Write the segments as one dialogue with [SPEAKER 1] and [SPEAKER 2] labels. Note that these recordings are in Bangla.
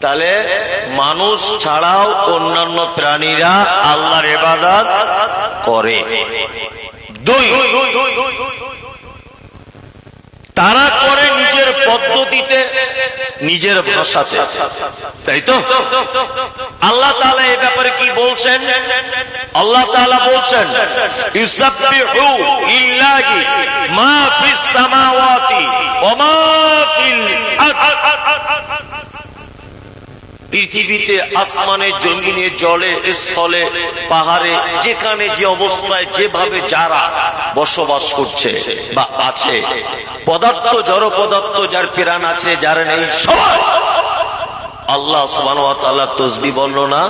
[SPEAKER 1] তাহলে মানুষ ছাড়াও অন্যান্য প্রাণীরা আল্লাহর এবাদত করে। তারা করে নিজের পদ্ধতিতে, নিজের ভাষাতে। তাই তো? আল্লাহ তাআলা এ ব্যাপারে কি বলছেন? আল্লাহ তাআলা বলছেন মা পৃথিবীতে আসমানে জমিনে জলে, স্থলে, পাহাড়ে, যেখানে যে অবস্থায়, যেভাবে যারা বসবাস করছে বা আছে, পদার্থ জড় পদার্থ যার প্রাণ আছে, যার নেই সবাই আল্লাহ সুবান তসবি বর্ণনা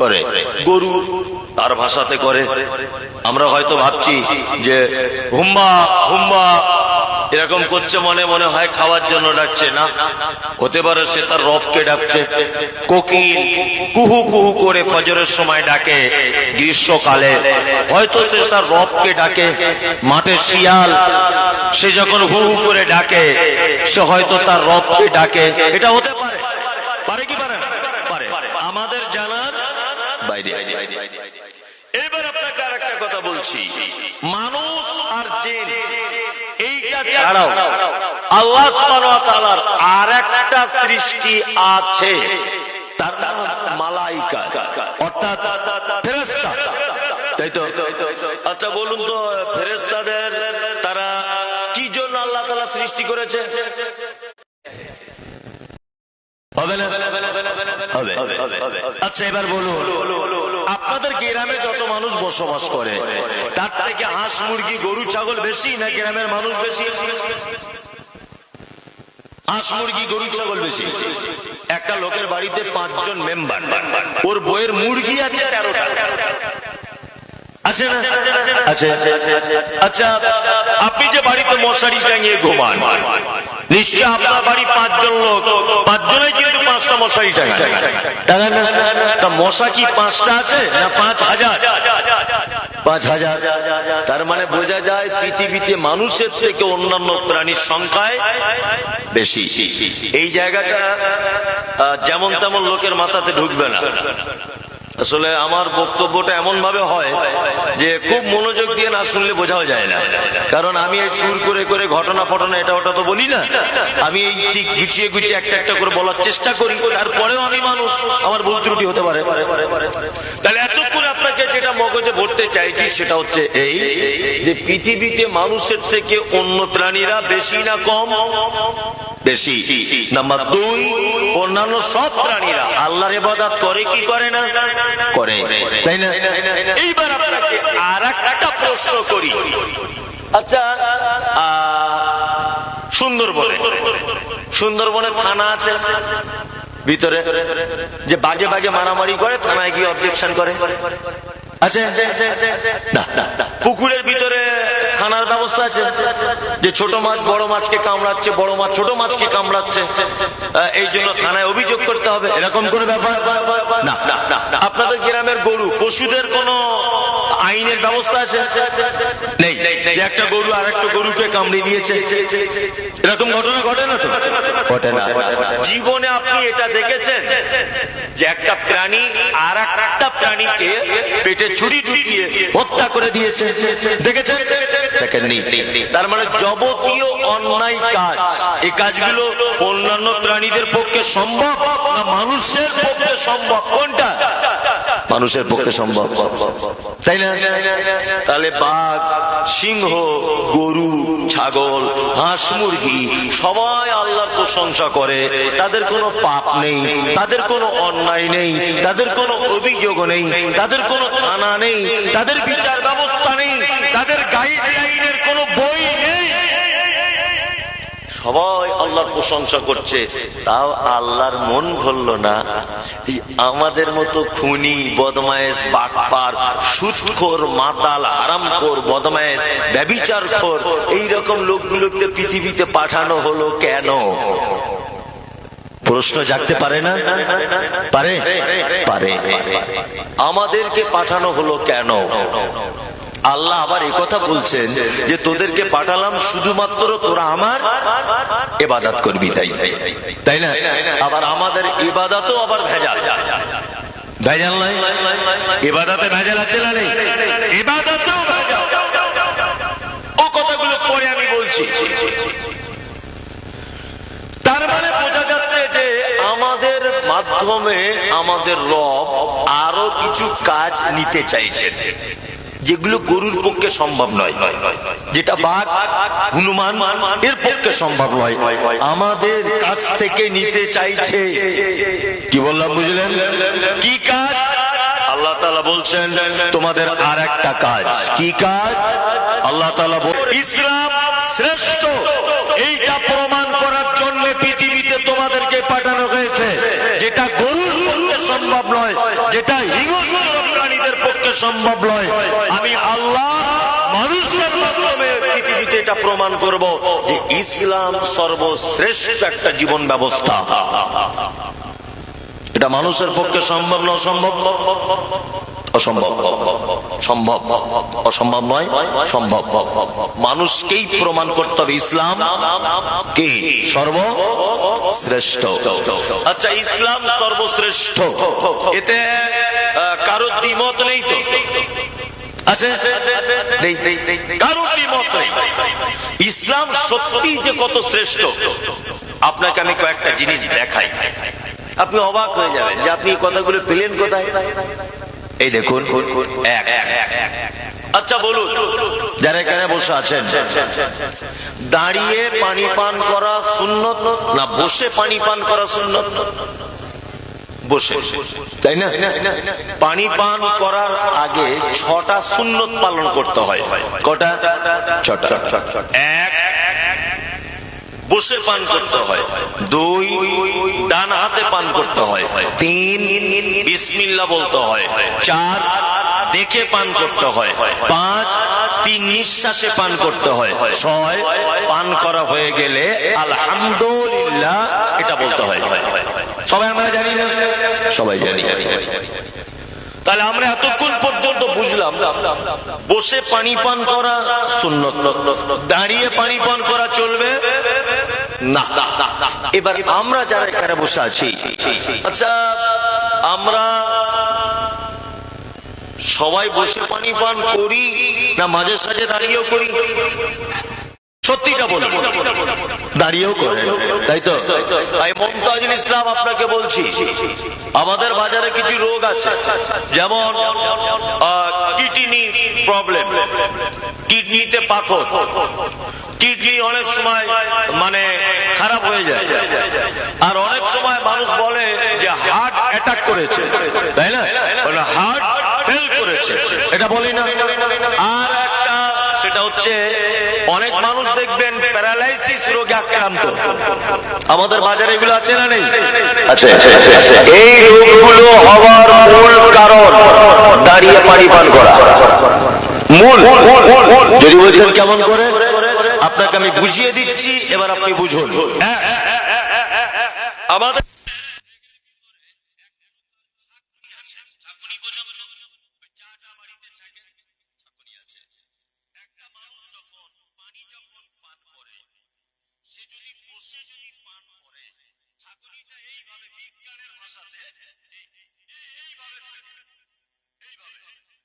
[SPEAKER 1] করে। গরু তার ভাষাতে করে। আমরা হয়তো ভাবছি যে হুম্বা হুম্বা এরকম করছে মনে মনে হয় খাওয়ার জন্য ডাকছে, না? হতে পারে সে তার রবকে ডাকছে। কোকিল কুহু কুহু করে ফজরের সময় ডাকে গ্রীষ্মকালে। হয়তো সে তার রবকে ডাকে মাঠে শিয়াল। সে যখন হু হু করে ডাকে, সে হয়তো তার রবকে ডাকে। এটা হতে পারে পারে কি পারে না পারে আমাদের জানার বাইরে এবার আপনাকে আর একটা কথা বলছি মানুষ আর জিন এইটা ছাড়াও, আল্লাহ তালার আর একটা সৃষ্টি আছে। তার নাম মালাইকা, অর্থাৎ তাই তো? আচ্ছা বলুন তো, ফেরেশতাদের তারা কি জন্য আল্লাহ তালা সৃষ্টি করেছে? হবে হবে। আচ্ছা এবার বলুন, আপনাদের গ্রামে যত মানুষ বসবাস করে, তার থেকে হাঁস, মুরগি, গরু, ছাগল বেশি না গ্রামের মানুষ বেশি? হাঁস, মুরগি, গরু, ছাগল বেশি। একটা লোকের বাড়িতে পাঁচজন মেম্বার। ওর বইয়ের মুরগি আছে তেরোটা। আছে আছে। আচ্ছা আপনি যে বাড়িতে মশারি টাঙিয়ে ঘুমান নিশ্চয় আপনার বাড়ি পাঁচজন লোক পাঁচজনে কিন্তু পাঁচটা মশারি টাঙায় তা মশা কি পাঁচটা আছে না পাঁচ হাজার? পাঁচ হাজার। তার মানে বোঝা যায় পৃথিবীতে মানুষের থেকে অন্যান্য প্রাণীর সংখ্যায় বেশি। এই জায়গাটা যেমন তেমন লোকের মাথাতে ঢুকবে না। আসলে আমার বক্তব্যটা এমন ভাবে হয় যে খুব মনোযোগ দিয়ে না শুনলে বোঝাও যায় না। কারণ আমি এই সুর করে করে ঘটনা ফটনা এটা ওটা তো বলি না। আমি এই ঠিক গুছিয়ে গুছিয়ে একটা একটা করে বলার চেষ্টা করি, তারপরেও আমি মানুষ, আমার ভুল ত্রুটি হতে পারে। তাহলে এতক্ষণ আপনাকে যেটা মগজে ভরতে চাইছি সেটা হচ্ছে এই যে পৃথিবীতে মানুষের থেকে অন্য প্রাণীরা বেশি না কম? বেশি। নাম্বার দুই, অন্যান্য সব প্রাণীরা আল্লাহর ইবাদত করে কি করে না? করে। তাই না? এইবার আপনাকে আর একটা প্রশ্ন করি। আচ্ছা সুন্দরবনে। সুন্দরবনে থানা আছে? ভিতরে? যে বাগে বাগে মারামারি করে, থানায় গিয়ে অবজেকশন করে। আছে। পুকুরের ভিতরে খানার ব্যবস্থা আছে? যে ছোট মাছ বড় মাছকে কামড়াচ্ছে বড় মাছ ছোট মাছকে কামড়াচ্ছে। এই জন্য থানায় অভিযোগ করতে হবে। এরকম কোনো ব্যাপার? না। আপনাদের গ্রামের গরু পশুদের কোনো আইনের ব্যবস্থা আছে? নেই। যে একটা গরু আর একটা গরুকে কামড়ে দিয়েছে। এরকম ঘটনা ঘটে না তো? ঘটে না। জীবনে আপনি এটা দেখেছেন? যে একটা প্রাণী আর একটা প্রাণীকে পেটে ছুরি ঢুকিয়ে হত্যা করে দিয়েছে। দেখেছেন? দেখেননি। তার মানে যাবতীয় অন্যায় কাজ এই কাজগুলো অন্যান্য প্রাণীদের পক্ষে সম্ভব না মানুষের পক্ষে সম্ভব? কোনটা? মানুষের পক্ষে সম্ভব। তাই না? তাহলে বাঘ, সিংহ, গরু, ছাগল, হাঁস, মুরগি, সবাই আল্লাহর প্রশংসা করে। তাদের কোনো পাপ নেই, তাদের কোনো অন্যায় নেই, তাদের কোনো অভিযোগ নেই, তাদের কোনো থানা নেই, তাদের বিচার ব্যবস্থা নেই, তাদের গাইডলাইনের কোনো বই সবাই আল্লাহর প্রশংসা করছে। তাও আল্লাহর মন ভরল না। এই আমাদের মতো খুনি, বদমায়েশ, বাটপার সুদখোর মাতাল, হারামখোর, বদমায়েশ, ব্যবিচারখোর, এইরকম লোকগুলোকে পৃথিবীতে পাঠানো হলো কেন? প্রশ্ন জাগতে পারে না? পারে? পারে। আমাদেরকে পাঠানো হলো কেন? আল্লাহ আবার কথা বলছেন যে তোদেরকে পাঠালাম শুধুমাত্র তোরা আমার এবাদাত করবি তাই তাই না? আবার আমাদের ইবাদাতও আবার ভেজাল। ভেজাল নাই এবাদাতে ভেজাল আছে না নেই? এবাদাতেও ভেজাল। ও কথাগুলো পরে আমি বলছি। তার মানে বোঝা যাচ্ছে যে আমাদের মাধ্যমে আমাদের রব আরও কিছু কাজ নিতে চাইছেন। যেগুলো গরুর পক্ষে সম্ভব নয়। যেটা বাঘ, হনুমান, এর পক্ষে সম্ভব নয়। আমাদের কাছ থেকে নিতে চাইছে। কি বললাম, বুঝলেন? কি কাজ? আল্লাহ তালা বলছেন, তোমাদের আর একটা কাজ। কি কাজ? আল্লাহ তালা ইসলাম শ্রেষ্ঠ। এইটা প্রমাণ করার জন্য পৃথিবীতে তোমাদেরকে পাঠানো হয়েছে। যেটা গরুর সম্ভব নয়, যেটা পক্ষে সম্ভব নয়। আমি আল্লাহ মানুষের মাধ্যমে পৃথিবীতে এটা প্রমাণ করব যে ইসলাম সর্বশ্রেষ্ঠ একটা জীবন ব্যবস্থা। এটা মানুষের পক্ষে সম্ভব না অসম্ভব? অসম্ভব। সম্ভব। অসম্ভব নয়, সম্ভব। মানুষকেই প্রমাণ করতে হবে ইসলাম কি? সর্বশ্রেষ্ঠ আচ্ছা ইসলাম সর্বশ্রেষ্ঠ। এতে কারোর দ্বিমত নেই তো? ইসলাম সত্যি যে কত শ্রেষ্ঠ, আপনাকে আমি কয়েকটা জিনিস দেখাই। আপনি অবাক হয়ে যাবেন যে আপনি কথাগুলো পেলেন কোথায়? এই দেখুন আচ্ছা বলুন। যারা এখানে বসে আছেন, দাঁড়িয়ে পানি পান করা সুন্নত না বসে পানি পান করা সুন্নত? বসে। তাই না? পানি পান করার আগে ছটা সুন্নত পালন করতে হয়। কটা? এক বসে পান করতে হয়। দুই, ডান হাতে পান করতে হয়। তিন বিসমিল্লা বলতে হয়। চার, দেখে পান করতে হয়। পাঁচ, তিন নিঃশ্বাসে পান করতে হয়। ছয়, পান করা হয়ে গেলে আলহামদুলিল্লাহ এটা বলতে হয়। সবাই আমরা জানি না? সবাই জানি। তাহলে আমরা এতক্ষণ পর্যন্ত বুঝলাম, বসে পানি পান করা সুন্নত। দাঁড়িয়ে পানি পান করা চলবে। না। এবার আমরা যারা এখানে বসে আছি আচ্ছা আমরা সবাই বসে পানি পান করি না, মাঝে সাঝে দাঁড়িয়েও করি? সত্যিটা বলুন। দাঁড়িয়েও করেন। তাই তো? তাই মমতাজুল ইসলাম আপনাকে বলছি আমাদের বাজারে কিছু রোগ আছে। যেমন কিডনি প্রবলেম কিডনিতে পাথর কিডনি অনেক সময় মানে খারাপ হয়ে যায়। আর অনেক সময় মানুষ বলে যে হার্ট অ্যাটাক করেছে। তাই না? হার্ট ফেল করেছে। এটা বলি না। আর সেটা হচ্ছে অনেক মানুষ দেখবেন প্যারালাইসিস রোগে আক্রান্ত। আমাদের বাজারে এগুলো আছে না নেই? এই রোগগুলো হওয়ার মূল কারণ দাঁড়িয়ে পানি পান করা। মূল যদি বলছেন কেমন করে? আপনাকে আমি বুঝিয়ে দিচ্ছি এবার আপনি বুঝুন। আমাদের একটা মানুষ যখন পানি যখন পান করে, সে যদি বসে যদি পান করে ছাগলিটা এইভাবে বিজ্ঞানের ভাষাতে, এই- এই- এইভাবে। এইভাবে।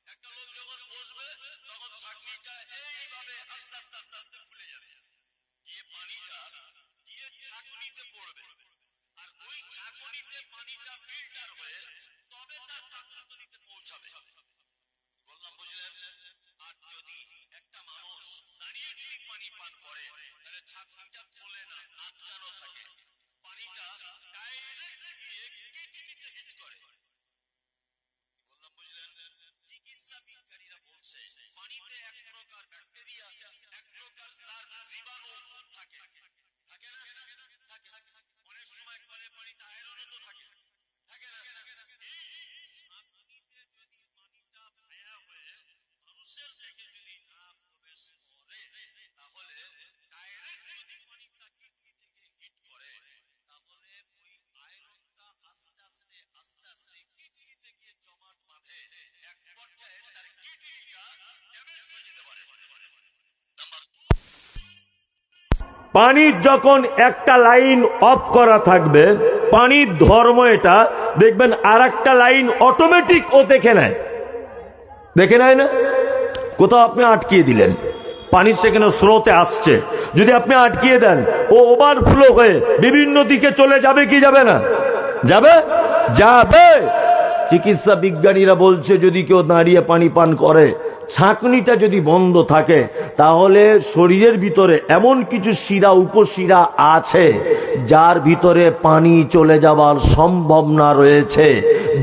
[SPEAKER 1] একটা লোক যখন বসবে, তখন ছাগলিটা এইভাবে আস্তে আস্তে আস্তে আস্তে খুলে যাবে। গিয়ে পানিটা গিয়ে ছাগলিতে পড়বে। আর ওই ছাগলিতে পানিটা ফিল্টার হয়ে তবে তার পাকস্থলিতে পৌঁছাবে। বললাম, বুঝলেন? আর যদি একটা মানুষ দাঁড়িয়ে যদি পানি পান করে, তাহলে ছাকনিটা খোলে না আটকানো থাকে। পানিটা ডাইরেক্ট গিয়ে কিডনিতে হিট করে। বললাম, বুঝলেন? চিকিৎসা বিজ্ঞানীরা বলছে, পানিতে এক প্রকার ব্যাকটেরিয়া এক প্রকার সার জীবাণু থাকে। থাকে না? থাকে। অনেক সময় কলে পানিতে আয়রনও তো থাকে। থাকে না? এই
[SPEAKER 2] পানির যখন একটা লাইন অফ করা থাকবে পানির ধর্ম এটা, দেখবেন আর একটা লাইন অটোমেটিক ও দেখে নেয়। দেখে নেয় না? কোথাও আপনি আটকিয়ে দিলেন। পানি সেখানে স্রোতে আসছে। যদি আপনি আটকিয়ে দেন, ও ওভারফ্লো হয়ে বিভিন্ন দিকে চলে যাবে কি যাবে না? যাবে? যাবে! চিকিৎসা বিজ্ঞানীরা বলছে, যদি কেউ দাঁড়িয়ে পানি পান করে ছাঁকনিটা যদি বন্ধ থাকে, তাহলে শরীরের ভিতরে এমন কিছু শিরা, উপশিরা আছে, যার ভিতরে পানি চলে যাওয়ার সম্ভাবনা রয়েছে।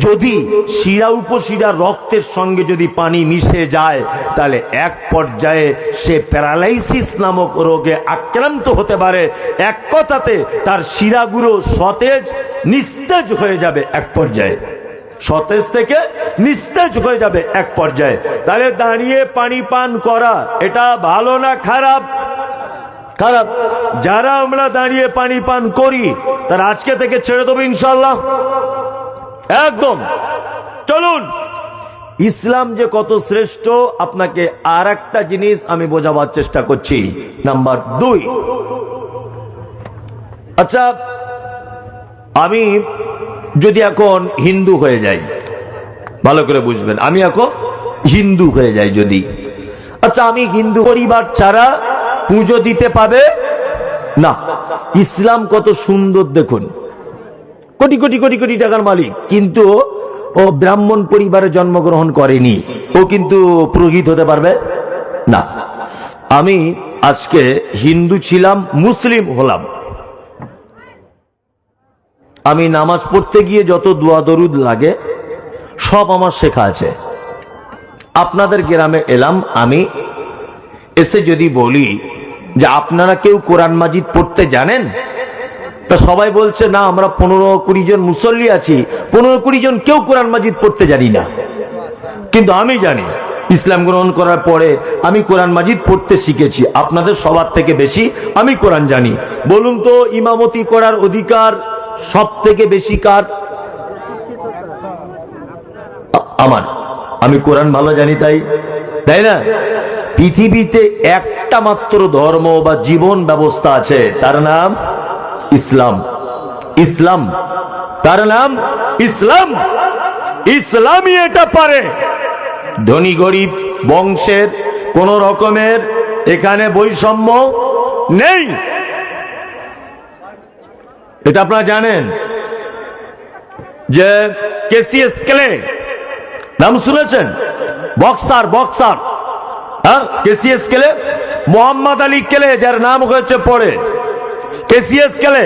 [SPEAKER 2] যদি শিরা, উপশিরা রক্তের সঙ্গে যদি পানি মিশে যায়, তাহলে এক পর্যায়ে সে প্যারালাইসিস নামক রোগে আক্রান্ত হতে পারে। এক কথাতে, তার শিরাগুলো সতেজ, নিস্তেজ হয়ে যাবে এক পর্যায়ে। সতেজ থেকে নিস্তেজ হয়ে যাবে এক পর্যায়ে। তাহলে দাঁড়িয়ে পানি পান করা, এটা ভালো না খারাপ? খারাপ। যারা আমরা দাঁড়িয়ে পানি পান করি, তার আজকে থেকে ছেড়ে দেবো ইনশাল্লাহ একদম। চলুন। ইসলাম যে কত শ্রেষ্ঠ, আপনাকে আর একটা জিনিস আমি বোঝাবার চেষ্টা করছি। নাম্বার দুই। আচ্ছা আমি যদি এখন হিন্দু হয়ে যাই, ভালো করে বুঝবেন, আমি এখন হিন্দু হয়ে যাই যদি। আচ্ছা আমি হিন্দু পরিবার ছাড়া পুজো দিতে পাবে? না। ইসলাম কত সুন্দর দেখুন। কোটি কোটি কোটি কোটি টাকার মালিক, কিন্তু ও ব্রাহ্মণ পরিবারে জন্মগ্রহণ করেনি। ও কিন্তু পুরোহিত হতে পারবে? না। আমি আজকে হিন্দু ছিলাম, মুসলিম হলাম। আমি নামাজ পড়তে গিয়ে যত দোয়া দরুদ লাগে, সব আমার শেখা আছে। আপনাদের গ্রামে এলাম আমি, এসে যদি বলি যে আপনারা কেউ কোরআন মাজিদ পড়তে জানেন? তা সবাই বলছে, না, আমরা পনেরো কুড়ি জন মুসল্লি আছি, পনেরো কুড়ি জন কেউ কোরআন মাজিদ পড়তে জানি না। কিন্তু আমি জানি, ইসলাম গ্রহণ করার পরে আমি কোরআন মাজিদ পড়তে শিখেছি, আপনাদের সবার থেকে বেশি আমি কোরআন জানি। বলুন তো, ইমামতি করার অধিকার সব থেকে বেশি কার? আমার। আমি কোরআন ভালো জানি তাই। তাই না? পৃথিবীতে একটা মাত্র ধর্ম বা জীবন ব্যবস্থা আছে। তার নাম ইসলাম। ইসলাম। তার নাম ইসলাম। ইসলামই এটা পারে। ধনী গরিব বংশের কোন রকমের এখানে বৈষম্য নেই। এটা আপনারা জানেন যে কেসিএস কেলে, নাম শুনেছেন? Boxer boxer. হ্যাঁ? কেসিএস কেলে, মোহাম্মদ আলী কেলে, যার নাম হয়েছে পরে। কেসিএস কেলে,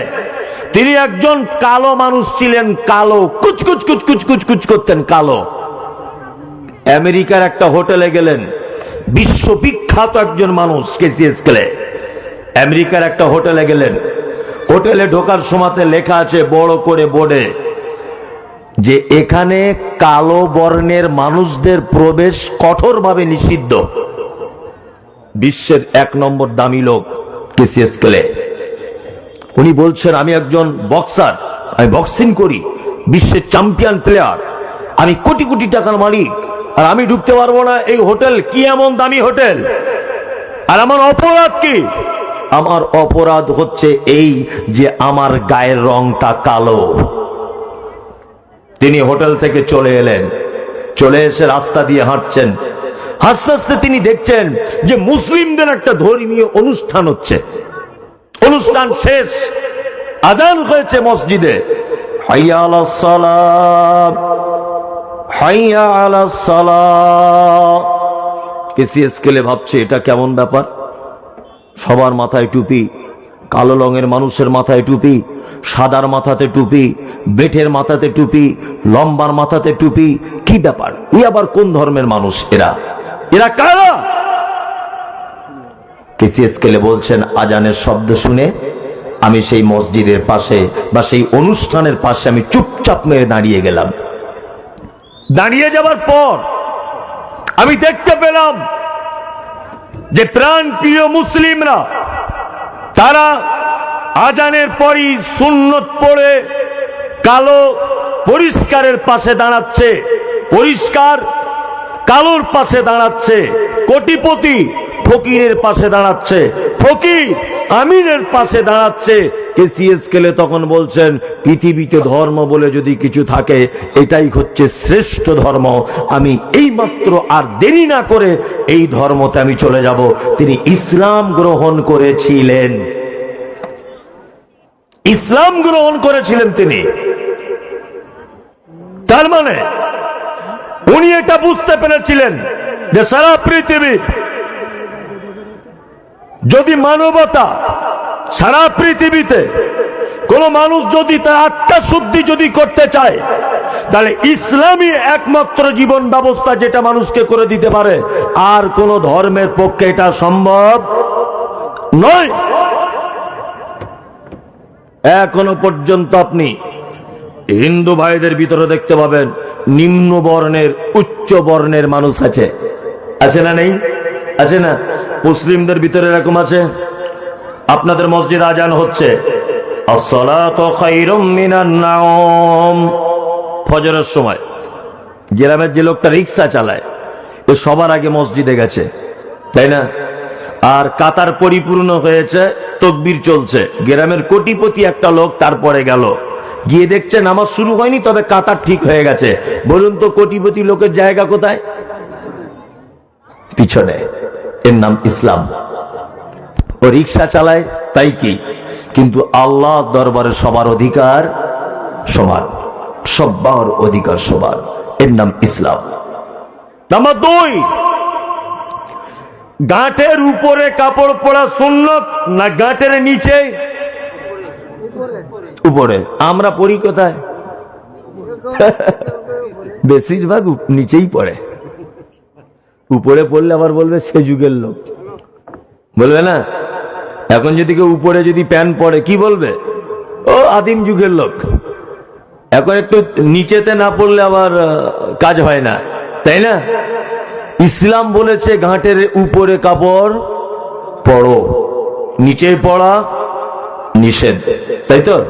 [SPEAKER 2] তিনি একজন কালো মানুষ ছিলেন, কালো কুচ কুচ কুচ কুচ কুচ কুচ করতেন, কালো। আমেরিকার একটা হোটেলে গেলেন, বিশ্ববিখ্যাত একজন মানুষ, কেসিএস কেলে। আমেরিকার একটা হোটেলে গেলেন হোটেলে ঢোকার সময়তে লেখা আছে, বড় করে বোর্ডে, যে এখানে কালো বর্ণের মানুষদের প্রবেশ কঠোরভাবে নিষিদ্ধ। বিশ্বের এক নম্বর দামি লোক, কেসিএস কেলে। উনি বলছেন, আমি একজন বক্সার, আমি বক্সিং করি, বিশ্বের চ্যাম্পিয়ন প্লেয়ার, আমি কোটি কোটি টাকার মালিক, আর আমি ঢুকতে পারব না এই হোটেল। কি এমন দামি হোটেল? আর আমার অপরাধ কি? আমার অপরাধ হচ্ছে এই যে আমার গায়ের রংটা কালো। তিনি হোটেল থেকে চলে এলেন। চলে এসে রাস্তা দিয়ে হাঁটছেন। হাসতে হাসতে তিনি দেখছেন যে মুসলিমদের একটা ধর্মীয় অনুষ্ঠান হচ্ছে। অনুষ্ঠান শেষ। আজান হয়েছে মসজিদে। ভাবছে, এটা কেমন ব্যাপার? সবার মাথায় টুপি, কালো রঙের মানুষের মাথায় টুপি, সাদার মাথাতে টুপি বেঠের মাথাতে টুপি, লম্বার মাথাতে টুপি, কি ব্যাপার? ই আবার কোন ধর্মের মানুষ এরা? এরা কারা? কেসিএস কেলে বলছেন, আজানের শব্দ শুনে আমি সেই মসজিদের পাশে বা সেই অনুষ্ঠানের পাশে আমি চুপচাপ মেরে দাঁড়িয়ে গেলাম। দাঁড়িয়ে যাবার পর আমি দেখতে পেলাম যে প্রাণ প্রিয় মুসলিমরা, তারা আজানের পরই সুন্নত পড়ে কালো পরিষ্কারের পাশে দাঁড়াচ্ছে, পরিষ্কার কালোর পাশে দাঁড়াচ্ছে। কোটিপতি ফকিরের পাশে দাঁড়াচ্ছে। ফকির আমিনের পাশে দাঁড়াচ্ছে। কেসিএস কেলে তখন বলছেন, পৃথিবীতে ধর্ম বলে যদি কিছু থাকে, এটাই হচ্ছে শ্রেষ্ঠ ধর্ম। আমি এই মাত্র আর দেরি না করে এই ধর্মতে আমি চলে যাব। তিনি ইসলাম গ্রহণ করেছিলেন। ইসলাম গ্রহণ করেছিলেন তিনি। তার মানে উনি এটা বুঝতে পেরেছিলেন যে সারা পৃথিবী যদি মানবতা সারা পৃথিবীতে কোন মানুষ যদি তার আত্মা শুদ্ধি যদি করতে চায়, তাহলে ইসলামই একমাত্র জীবন ব্যবস্থা যেটা মানুষকে করে দিতে পারে। আর কোন ধর্মের পক্ষে এটা সম্ভব নয়। এখনও পর্যন্ত আপনি হিন্দু ভাইদের ভিতরে দেখতে পাবেন নিম্ন বর্ণের উচ্চ বর্ণের মানুষ আছে। আছে না নেই? আছে না? মুসলিমদের ভিতরে এরকম আছে? আপনাদের মসজিদ আজান হচ্ছে। ফজরের সময়। গ্রামের যে লোকটা রিক্সা চালায়, এ সবার আগে মসজিদে গেছে। তাই না? আর কাতার পরিপূর্ণ হয়েছে, তকবির চলছে। গ্রামের কোটিপতি একটা লোক তারপরে গেল। গিয়ে দেখছে নামাজ শুরু হয়নি, তবে কাতার ঠিক হয়ে গেছে। বলুন তো কোটিপতি লোকের জায়গা কোথায়? পিছনে। এর নাম ইসলাম। ও রিক্সা চালায়, তাই কি? কিন্তু আল্লাহ দরবারে সবার অধিকার সমান, সব্বার অধিকার সমান। এর নাম ইসলাম। নাম্বার দুই, গাঁটের উপরে কাপড় পরা সুন্নত না গাঁটের নিচে? উপরে। আমরা পড়ি কোথায়? বেশিরভাগ নিচেই পড়ে। উপরে পড়লে আবার বলবে সে যুগের লোক। বলবে না? এখন যদি কেউ উপরে যদি প্যান্ট পরে কি বলবে? ও, আদিম যুগের লোক। এখন একটু নিচেতে না পড়লে আবার কাজ হয় না। তাই না? ইসলাম বলেছে, ঘাটের উপরে কাপড় পড়ো নিচে পড়া নিষেধ। তাই তো?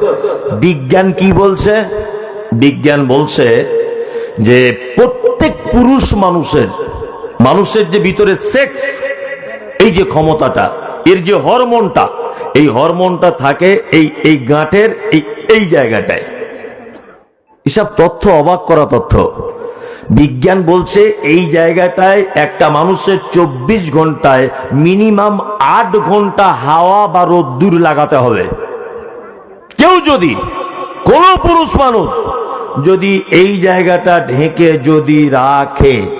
[SPEAKER 2] বিজ্ঞান কি বলছে? বিজ্ঞান বলছে যে প্রত্যেক পুরুষ মানুষের মানুষের যে ভিতরে সেক্স এই যে ক্ষমতাটা, এর যে হরমোনটা, এই হরমোনটা থাকে এই এই গাঁটের এই এই জায়গাটায়। এসব তথ্য অবাক করা তথ্য। বিজ্ঞান বলছে এই জায়গাটায় একটা মানুষের চব্বিশ ঘন্টায় মিনিমাম আট ঘণ্টা হাওয়া বা রোদ্দুর লাগাতে হবে। কেউ যদি, কোন পুরুষ মানুষ যদি এই জায়গাটা ঢেকে যদি রাখে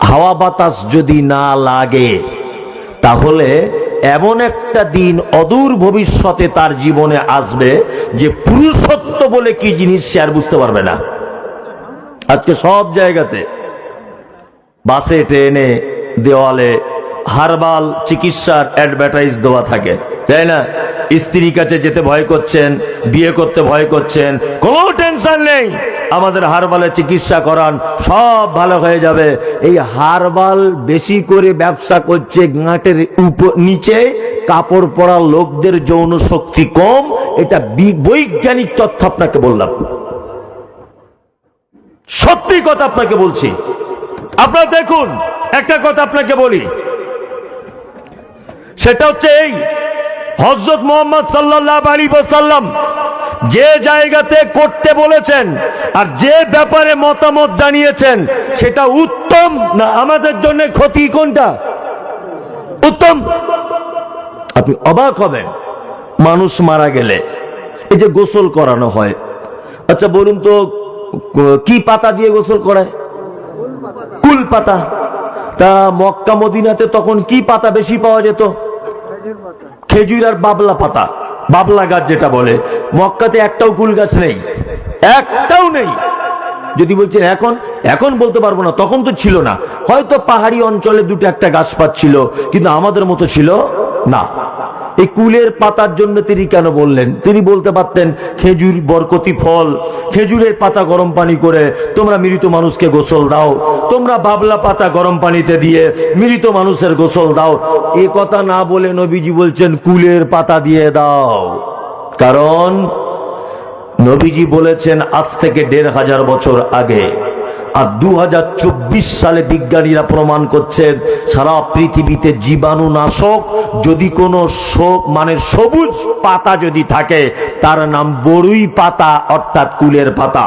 [SPEAKER 2] হাওয়া বাতাস যদি না লাগে, তাহলে এমন একটা দিন অদূর ভবিষ্যতে তার জীবনে আসবে যে পুরুষত্ব বলে কি জিনিস সে আর বুঝতে পারবে না। আজকে সব জায়গাতে বাসে, ট্রেনে, দেওয়ালে, হারবাল, চিকিৎসার অ্যাডভার্টাইজ দেওয়া থাকে। তাই না? স্ত্রীর কাছে যেতে ভয় করছেন, বিয়ে করতে ভয় করছেন, কোনো টেনশন নেই। আমাদের হারবালে চিকিৎসা করান, সব ভালো হয়ে যাবে। এই হারবাল বেশি করে ব্যবসা করছে গাঁটের নিচে, কাপড় পরা লোকদের যৌন শক্তি কম, এটা বৈজ্ঞানিক তথ্য আপনাকে বললাম। সত্যি কথা আপনাকে বলছি। আপনারা দেখুন, একটা কথা আপনাকে বলি। সেটা হচ্ছে এই হজরত মোহাম্মদ সাল্লাহ আলী সাল্লাম যে জায়গাতে করতে বলেছেন আর যে ব্যাপারে মতামত জানিয়েছেন, সেটা উত্তম না আমাদের জন্য ক্ষতি কোনটা? উত্তম। আপনি অবাক হবেন, মানুষ মারা গেলে। এই যে গোসল করানো হয়। আচ্ছা বলুন তো, ক- পাতা দিয়ে গোসল করায়? কুল পাতা। তা মক্কা মদিনাতে তখন কি পাতা বেশি পাওয়া যেত? খেজুর আর বাবলা পাতা। বাবলা গাছ যেটা বলে, মক্কাতে একটাও কুল গাছ নেই, একটাও নেই। যদি বলছেন, এখন? এখন বলতে পারব না, তখন তো ছিল না। হয়তো পাহাড়ি অঞ্চলে দুটো একটা গাছ পাচ্ছিল, কিন্তু আমাদের মতো ছিল না। এই কুলের পাতার জন্য তিনি কেন বললেন? তিনি বলতে পারতেন, খেজুর বরকতি ফল, খেজুরের পাতা গরম পানি করে তোমরা মৃত মানুষকে গোসল দাও, তোমরা বাবলা পাতা গরম পানিতে দিয়ে মৃত মানুষের গোসল দাও। এ কথা না বলে নবীজি বলছেন, কুলের পাতা দিয়ে দাও। কারণ নবীজি বলেছেন, আজ থেকে দেড় হাজার বছর আগে আর দু হাজার চব্বিশ সালে বিজ্ঞানীরা প্রমাণ করছেন, সারা পৃথিবীতে জীবাণু নাশক যদি কোনো মানে সবুজ পাতা যদি থাকে, তার নাম বড়ুই পাতা, অর্থাৎ কুলের পাতা।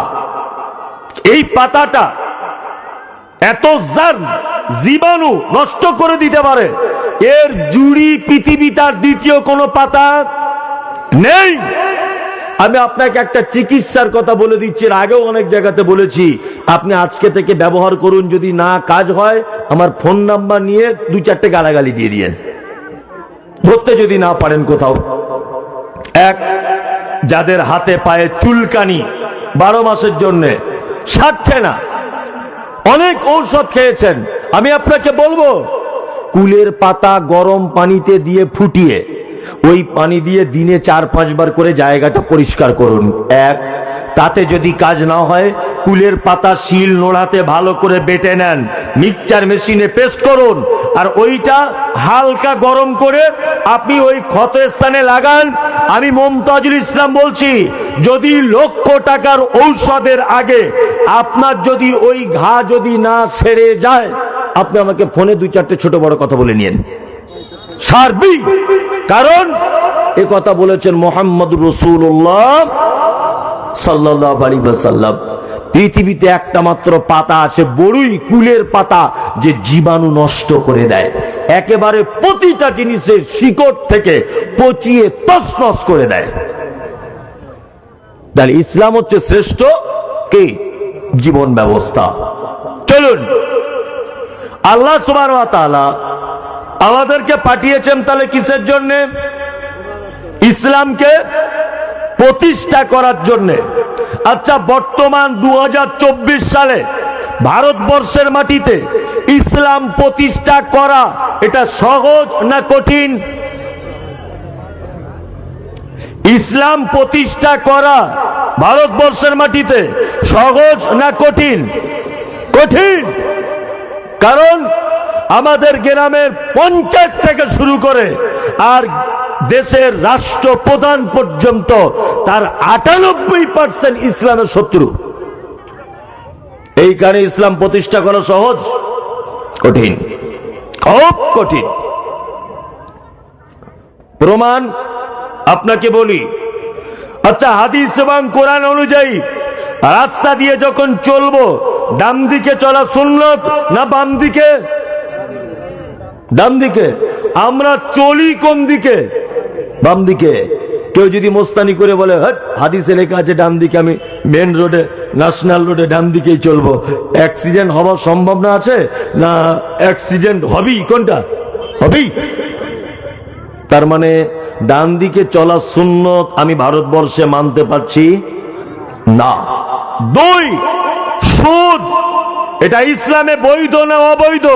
[SPEAKER 2] এই পাতাটা এত জার্ম জীবাণু নষ্ট করে দিতে পারে। এর জুড়ি পৃথিবীটার দ্বিতীয় কোনো পাতা নেই। আমি আপনাকে একটা চিকিৎসার কথা বলে দিচ্ছি আগেও অনেক জায়গাতে বলেছি। আপনি আজকে থেকে ব্যবহার করুন, যদি না কাজ হয়, আমার ফোন নাম্বার নিয়ে দু চারটে গালাগালি দিয়ে দিয়েন। ধরতে যদি না পারেন কোথাও। এক, যাদের হাতে পায়ে চুলকানি বারো মাসের জন্য, সারছে না। অনেক ঔষধ খেয়েছেন। আমি আপনাকে বলব, কুলের পাতা গরম পানিতে দিয়ে ফুটিয়ে ওই পানি দিয়ে দিনে চার, পাঁচবার করে জায়গাটা পরিষ্কার করুন। এক, তাতে যদি কাজ না হয়, কুলের পাতা, শিল নোড়াতে ভালো করে বেটে নেন। মিক্সচার মেশিনে পেস্ট করুন। আর ওইটা হালকা গরম করে আপনি ওই ক্ষত স্থানে লাগান। আমি মমতাজুল ইসলাম বলছি, যদি লক্ষ টাকার ঔষধের আগে আপনার যদি ওই ঘা যদি না সেরে যায়, আপনি আমাকে ফোনে দুই চারটে ছোট বড় কথা বলে নিন সার্বিক কারণ এ কথা বলেছেন মোহাম্মদ রসুল্লাহ সাল্লাহ পৃথিবীতে একটা মাত্র পাতা আছে, বড়ই কুলের পাতা, যে জীবাণু নষ্ট করে দেয়। একেবারে প্রতিটা জিনিসের শিকড় থেকে পচিয়ে তসনস করে দেয়। তাহলে ইসলাম হচ্ছে শ্রেষ্ঠ কি? জীবন ব্যবস্থা। চলুন। আল্লাহ সুবাহ আমাদেরকে পাঠিয়েছেন তাহলে কিসের জন্য? ইসলামকে প্রতিষ্ঠা করার জন্য। আচ্ছা বর্তমান দু হাজার চব্বিশ সালে ভারতবর্ষের মাটিতে ইসলাম প্রতিষ্ঠা করা এটা সহজ না কঠিন? ইসলাম প্রতিষ্ঠা করা ভারতবর্ষের মাটিতে সহজ না কঠিন? কঠিন। কারণ আমাদের গ্রামের পঞ্চায়েত থেকে শুরু করে আর দেশের রাষ্ট্রপ্রধান পর্যন্ত তার আটানব্বই পার্সেন্ট ইসলামের শত্রু। এই কারণে ইসলাম প্রতিষ্ঠা করা সহজ, কঠিন, খুব কঠিন। প্রমাণ আপনাকে বলি আচ্ছা হাদিস এবং কোরআন অনুযায়ী রাস্তা দিয়ে যখন চলবো ডান দিকে চলা সুন্নত না বাম দিকে ডান দিকে। আমরা চলি কোন দিকে? বাম দিকে। কেউ যদি মোস্তানি করে বলে হাদিসে লেখা আছে ডান দিকে, আমি মেন রোডে ন্যাশনাল রোডে ডান দিকেই চলবো। অ্যাক্সিডেন্ট হওয়ার সম্ভাবনা আছে? না অ্যাক্সিডেন্ট হবেই? কোনটা? হবেই? তার মানে ডান দিকে চলা সুন্নত আমি ভারতবর্ষে মানতে পারছি না। দুই, সুদ। এটা ইসলামে বৈধ না অবৈধ?